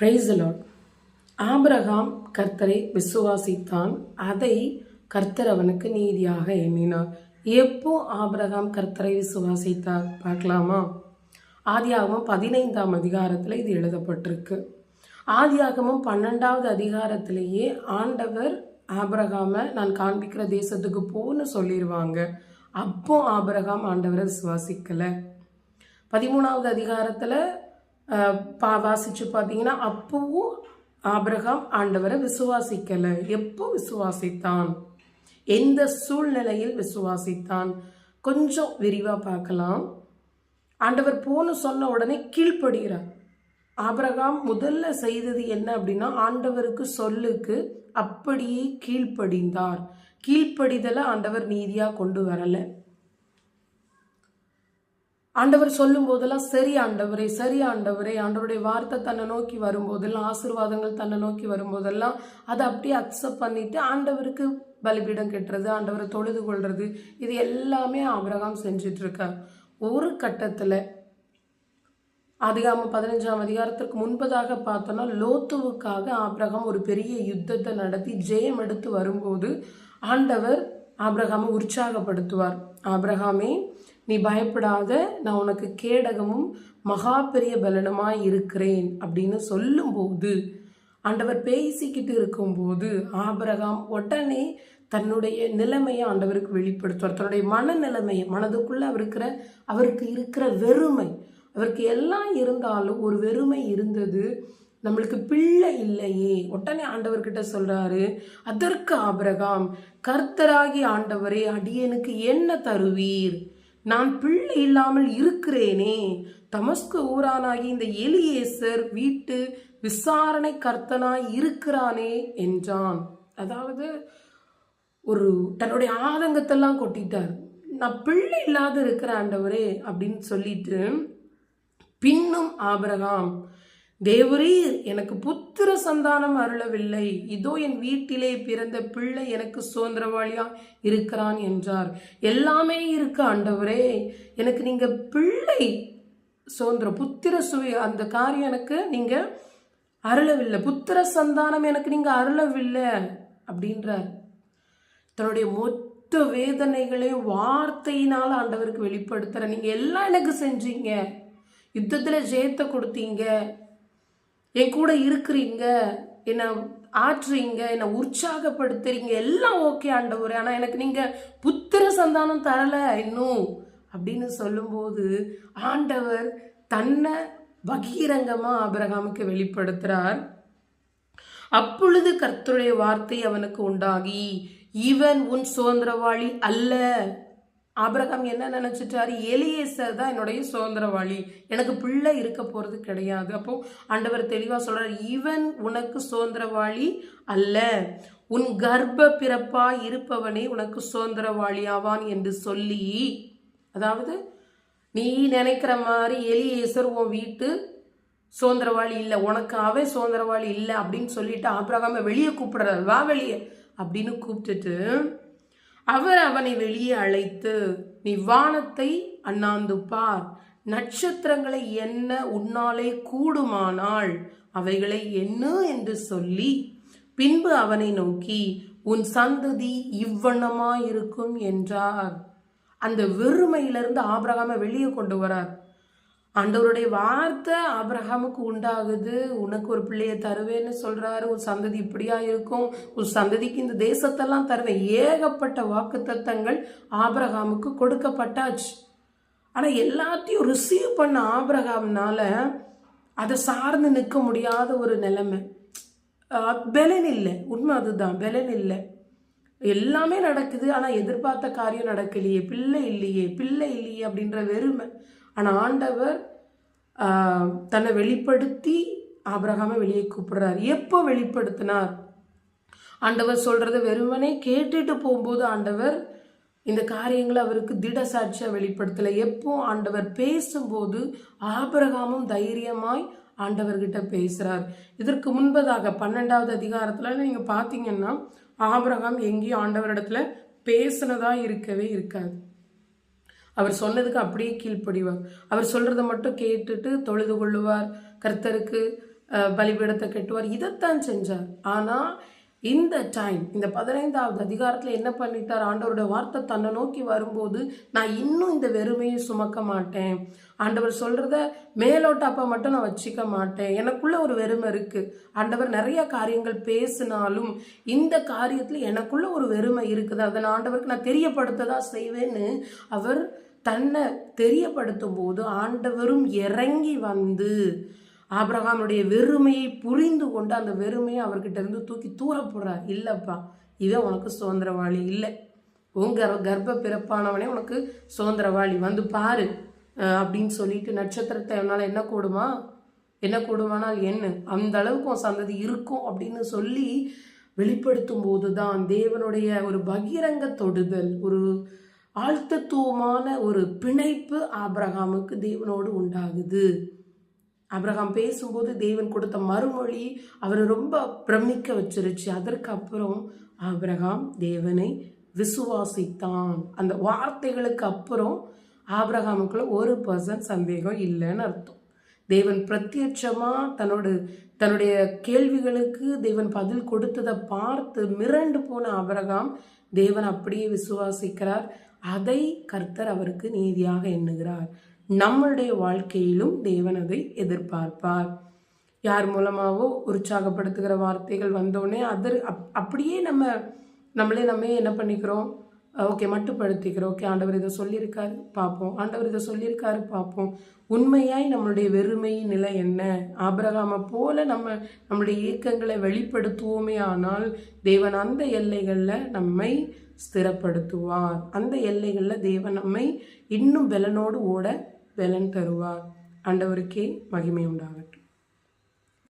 பிரைசலாட் Abraham கர்த்தரை விசுவாசித்தான். அதை கர்த்தர் அவனுக்கு நீதியாக எண்ணினார். எப்போ ஆபிரகாம் கர்த்தரை விசுவாசித்தார் பார்க்கலாமா? ஆதியாகமம் பதினைந்தாம் அதிகாரத்தில் இது எழுதப்பட்டிருக்கு. ஆதியாகமம் பன்னெண்டாவது அதிகாரத்திலேயே ஆண்டவர் ஆபிரகாமை நான் காண்பிக்கிற தேசத்துக்கு போன்னு சொல்லிடுவாங்க அப்போ ஆபிரகாம் ஆண்டவரை விசுவாசிக்கலை. பதிமூணாவது அதிகாரத்தில் பா வாசிச்சு பார்த்தீங்கன்னா அப்பவும் ஆபிரகாம் ஆண்டவரை விசுவாசிக்கலை. எப்போ விசுவாசித்தான்? எந்த சூழ்நிலையில் விசுவாசித்தான்? கொஞ்சம் விரிவாக பார்க்கலாம். ஆண்டவர் போன்னு சொன்ன உடனே கீழ்ப்படுகிறார். ஆபிரகாம் முதல்ல செய்தது என்ன அப்படின்னா ஆண்டவருக்கு சொல்லுக்கு அப்படியே கீழ்ப்படிந்தார். கீழ்ப்படிதலை ஆண்டவர் நீதியாக கொண்டு வரலை. ஆண்டவர் சொல்லும் போதெல்லாம் சரி ஆண்டவரே சரி ஆண்டவரே. ஆண்டவருடைய வார்த்தை தன்னை நோக்கி வரும்போதெல்லாம் ஆசீர்வாதங்கள் தன்னை நோக்கி வரும்போதெல்லாம் அதை அப்படியே அக்செப்ட் பண்ணிட்டு ஆண்டவருக்கு பலிபீடம் கட்டுறது ஆண்டவரை தொழுது கொள்வது இது எல்லாமே அபிரகாம் செஞ்சிட்டு இருக்கார் ஒரு கட்டத்தில் அதிகாம பதினஞ்சாம் அதிகாரத்திற்கு முன்பதாக பார்த்தோன்னா லோத்துவுக்காக ஆபிரகாம் ஒரு பெரிய யுத்தத்தை நடத்தி ஜெயம் எடுத்து வரும்போது ஆண்டவர் ஆபிரகாமை உற்சாகப்படுத்துவார். ஆபிரகாமே நீ பயப்படாத நான் உனக்கு கேடகமும் மகா பெரிய பலனமாக இருக்கிறேன் அப்படின்னு சொல்லும்போது ஆண்டவர் பேசிக்கிட்டு இருக்கும்போது ஆபரகாம் உடனே தன்னுடைய நிலைமையை ஆண்டவருக்கு வெளிப்படுத்துவார். தன்னுடைய மனநிலைமையை மனதுக்குள்ளே அவருக்கிற அவருக்கு இருக்கிற வெறுமை. அவருக்கு எல்லாம் இருந்தாலும் ஒரு வெறுமை இருந்தது. நம்மளுக்கு பிள்ளை இல்லையே. உடனே ஆண்டவர்கிட்ட சொல்கிறாரு அதற்கு ஆபரகாம் கர்த்தராகி ஆண்டவரே அடியனுக்கு என்ன தருவீர்? நான் பிள்ளை இல்லாமல் இருக்கிறேனே. தமஸ்கு ஊரானாகி இந்த எலியேசர் வீட்டு விசாரணை கர்த்தனாய் இருக்கிறானே என்றான். அதாவது ஒரு தன்னுடைய ஆதங்கத்தெல்லாம் கொட்டிட்டார். நான் பிள்ளை இல்லாத இருக்கிற ஆண்டவரே அப்படின்னு சொல்லிட்டு பின்னும் ஆபிரகாம் தேவரீர் எனக்கு புத்திர சந்தானம் அருளவில்லை. இதோ என் வீட்டிலே பிறந்த பிள்ளை எனக்கு சுதந்திரவாளியா இருக்கிறான் என்றார். எல்லாமே இருக்கு ஆண்டவரே. எனக்கு நீங்க பிள்ளை சுதந்திர புத்திர சுவை அந்த காரியம் எனக்கு நீங்க அருளவில்லை. புத்திர சந்தானம் எனக்கு நீங்க அருளவில்லை அப்படின்றார். தன்னுடைய மொத்த வேதனைகளையும் வார்த்தையினால் ஆண்டவருக்கு வெளிப்படுத்துற நீங்க எல்லாம் எனக்கு செஞ்சீங்க. யுத்தத்தில் ஜெயத்தை கொடுத்தீங்க. என் கூட இருக்கிறீங்க என்னை ஆற்றுறீங்க என்னை உற்சாகப்படுத்துறீங்க எல்லாம் ஓகே ஆண்டவர். ஆனால் எனக்கு நீங்கள் புத்திர சந்தானம் தரலை இன்னும் அப்படின்னு சொல்லும்போது ஆண்டவர் தன்னை பகீரங்கமாக அபிரகாமுக்கு வெளிப்படுத்துகிறார் அப்பொழுது கர்த்தருடைய வார்த்தை அவனுக்கு உண்டாகி இவன் உன் சுதந்திரவாளி அல்ல. ஆபிரகாம் என்ன நினச்சிட்டாரு? எலியேசர் தான் என்னுடைய சுதந்திரவாளி. எனக்கு பிள்ளை இருக்க போகிறது கிடையாது. அப்போ ஆண்டவர் தெளிவாக சொல்கிறார் இவன் உனக்கு சுதந்திரவாளி அல்ல. உன் கர்ப்ப பிறப்பா இருப்பவனே உனக்கு சுதந்திரவாளி ஆவான் என்று சொல்லி. அதாவது நீ நினைக்கிற மாதிரி எலியேசர் உன் வீட்டு சுதந்திரவாளி இல்லை. உனக்கு அவன் சுதந்திரவாளி இல்லை. அப்படின்னு சொல்லிட்டு ஆபிரகாம வெளியே கூப்பிடுறாரு. வா வெளியே. அப்படின்னு கூப்பிட்டுட்டு அவர் அவனை வெளியே அழைத்து நீ வானத்தை அண்ணாந்து பார் நட்சத்திரங்களை என்ன உன்னாலே கூடுமானால் அவைகளை என்ன என்று சொல்லி பின்பு அவனை நோக்கி உன் சந்ததி இவ்வண்ணமாயிருக்கும் என்றார். அந்த வெறுமையிலிருந்து ஆபிரகாம வெளியே கொண்டு வரார். ஆண்டவருடைய வார்த்தை ஆபிரஹாமுக்கு உண்டாகுது. உனக்கு ஒரு பிள்ளையை தருவேன்னு சொல்றாரு. உன் சந்ததி இப்படியா இருக்கும்? உன் சந்ததிக்கு இந்த தேசத்தெல்லாம் தருவேன். ஏகப்பட்ட வாக்கு தத்தங்கள் ஆபிரஹாமுக்கு கொடுக்கப்பட்டாச்சு. ஆனா எல்லாத்தையும் ரிசீவ் பண்ண ஆபிரஹாம்னால அதை சார்ந்து நிற்க முடியாத ஒரு நிலைமை. பெலன் இல்லை. உண்மை அதுதான். பெலன் இல்லை. எல்லாமே நடக்குது. ஆனால் எதிர்பார்த்த காரியம் நடக்கலையே. பிள்ளை இல்லையே. பிள்ளை இல்லையே அப்படின்ற வெறுமை. ஆனால் ஆண்டவர் தன்னை வெளிப்படுத்தி ஆபிரகாமை வெளியே கூப்பிடுறார். எப்போ வெளிப்படுத்தினார்? ஆண்டவர் சொல்கிறத வெறுமனே கேட்டுட்டு போகும்போது ஆண்டவர் இந்த காரியங்களை அவருக்கு திட சாட்சியாக வெளிப்படுத்தலை. எப்போ ஆண்டவர் பேசும்போது ஆபிரகாமும் தைரியமாய் ஆண்டவர்கிட்ட பேசுகிறார் இதற்கு முன்பதாக பன்னெண்டாவது அதிகாரத்தில் நீங்கள் பார்த்தீங்கன்னா ஆபிரகாம் எங்கேயும் ஆண்டவரிடத்துல பேசினதாக இருக்கவே இருக்காது. அவர் சொன்னதுக்கு அப்படியே கீழ்ப்படிவார். அவர் சொல்றத மட்டும் கேட்டுட்டு தொழுது கொள்ளுவார். கர்த்தருக்கு பலிபீடத்தை கட்டுவார். இதைத்தான் செஞ்சார். ஆனால் இந்த டைம் இந்த பதினைந்தாவது அதிகாரத்தில் என்ன பண்ணிட்டார்? ஆண்டவருடைய வார்த்தை தன்னை நோக்கி வரும்போது நான் இன்னும் இந்த வெறுமையை சுமக்க மாட்டேன். ஆண்டவர் சொல்கிறத மேலோட்டாப்பா மட்டும் நான் வச்சிக்க மாட்டேன். எனக்குள்ள ஒரு வெறுமை இருக்குது ஆண்டவர் நிறைய காரியங்கள் பேசினாலும் இந்த காரியத்தில் எனக்குள்ள ஒரு வெறுமை இருக்குது. அதை நான் ஆண்டவருக்கு நான் தெரியப்படுத்ததா செய்வேன்னு அவர் தன்னை தெரியப்படுத்தும் போது ஆண்டவரும் இறங்கி வந்து ஆபிரகாமுடைய வெறுமையை புரிந்து கொண்டு அந்த வெறுமையை அவர்கிட்ட இருந்து தூக்கி தூர போடுறார் இல்லைப்பா இவன் உனக்கு சுதந்திரவாளி இல்லை. உங்கள் கர்ப்ப பிறப்பானவனே உனக்கு சுதந்திரவாளி. வந்து பாரு அப்படின்னு சொல்லிட்டு நட்சத்திரத்தை என்னால் என்ன கூடுமா? என்ன கூடுமானால் என்ன? அந்த அளவுக்கு உன் சந்ததி இருக்கும் அப்படின்னு சொல்லி வெளிப்படுத்தும் போது தான் தேவனுடைய ஒரு பகிரங்க தொடுதல் ஒரு ஆழ்த்தத்துவமான ஒரு பிணைப்பு ஆபிரகாமுக்கு தேவனோடு உண்டாகுது. ஆபிரகாம் பேசும்போது தேவன் கொடுத்த மறுமொழி அவரை ரொம்ப பிரமிக்க வச்சிருச்சு. அதற்கப்புறம் ஆபிரகாம் தேவனை விசுவாசித்தான். அந்த வார்த்தைகளுக்கு அப்புறம் ஆபிரகாமுக்குள்ள ஒரு பர்சன்ட் சந்தேகம் இல்லைன்னு அர்த்தம். தேவன் பிரத்யட்சமாக தன்னோட தன்னுடைய கேள்விகளுக்கு தேவன் பதில் கொடுத்ததை பார்த்து மிரண்டு போன அபரகாம் தேவன் அப்படியே விசுவாசிக்கிறார். அதை கர்த்தர் அவருக்கு நீதியாக எண்ணுகிறார். நம்மளுடைய வாழ்க்கையிலும் தேவன் அதை எதிர்பார்ப்பார். யார் மூலமாகவோ உற்சாகப்படுத்துகிற வார்த்தைகள் வந்தோடனே அதர் அப் அப்படியே நம்ம நம்மளே நம்ம என்ன பண்ணிக்கிறோம்? ஓகே மட்டுப்படுத்திக்கிறோம். ஓகே ஆண்டவர் இதை சொல்லியிருக்காரு. பார்ப்போம். ஆண்டவர் இதை சொல்லியிருக்காரு பார்ப்போம். உண்மையாய் நம்மளுடைய வெறுமை நிலை என்ன? ஆபரகாமை போல நம்ம நம்மளுடைய இயக்கங்களை வெளிப்படுத்துவோமே ஆனால் தேவன் அந்த எல்லைகளில் நம்மை ஸ்திரப்படுத்துவார். அந்த எல்லைகளில் தேவன் நம்மை இன்னும் பலனோடு ஓட பலன் தருவார். ஆண்டவருக்கே மகிமை உண்டாகும்